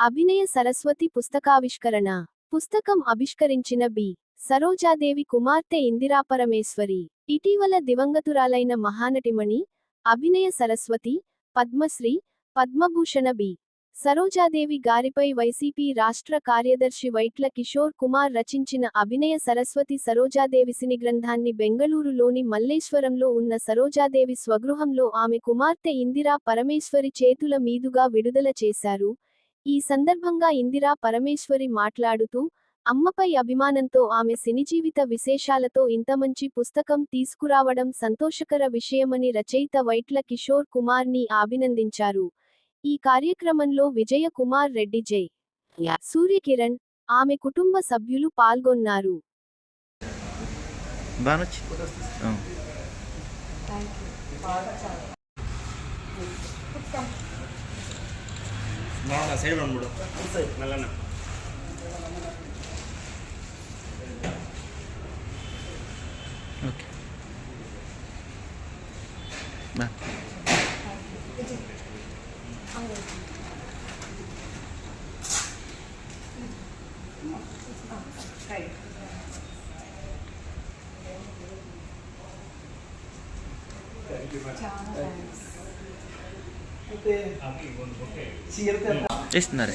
అభినయ సరస్వతి పుస్తకావిష్కరణ. పుస్తకం ఆవిష్కరించిన బి. సరోజాదేవి కుమార్తె ఇందిరాపరమేశ్వరి. ఇటీవల దివంగతురాలైన మహానటిమణి అభినయ సరస్వతి పద్మశ్రీ పద్మభూషణ బి. సరోజాదేవి గారిపై వైసీపీ రాష్ట్ర కార్యదర్శి వైట్ల కిషోర్ కుమార్ రచించిన అభినయ సరస్వతి సరోజాదేవి సిని గ్రంథాన్ని బెంగళూరులోని మల్లేశ్వరంలో ఉన్న సరోజాదేవి స్వగృహంలో ఆమె కుమార్తె ఇందిరా పరమేశ్వరి చేతుల మీదుగా విడుదల చేశారు. ఈ సందర్భంగా ఇందిరా పరమేశ్వరి మాట్లాడుతూ అమ్మపై అభిమానంతో ఆమె సినిజీవిత విశేషాలతో ఇంత మంచి పుస్తకం తీసుకురావడం సంతోషకర విషయమని రచయిత వైట్ల కిషోర్ కుమార్ని అభినందించారు. ఈ కార్యక్రమంలో విజయ కుమార్ రెడ్డి జై. సూర్యకిరణ్ ఆమె కుటుంబ సభ్యులు పాల్గొన్నారు. ಸೈಡ್ ಬಂದ್ಬಿಡು ಮೆಲ್ಲನ okay ma'am Thank you, ma'am. ಇಸ್ತಾರೆ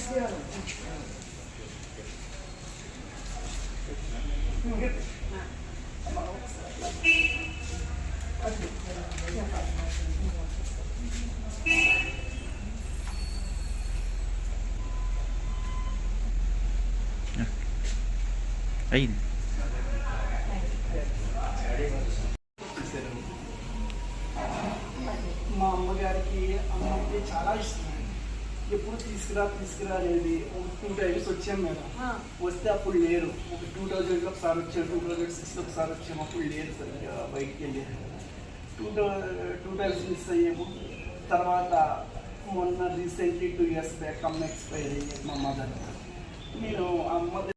ಐದು అమ్మగారికి అమ్మకి చాలా ఇష్టం ఎప్పుడు తీసుకురా తీసుకురా అనేది ఒక టూ టైమ్స్ వచ్చాం మేడం వస్తే అప్పుడు లేరు ఒక టూ థౌజండ్లో ఒకసారి వచ్చారు టూ థౌజండ్ సిక్స్లో ఒకసారి వచ్చాము అప్పుడు లేరు సరిగ్గా బయటికి వెళ్ళి టూ టూ టైమ్స్ మిస్ అయ్యాము తర్వాత మొన్న రీసెంట్లీ టూ ఇయర్స్ బ్యాక్ అమ్మ ఎక్స్పైర్ అయ్యారు మా మదర్ నేను అమ్మ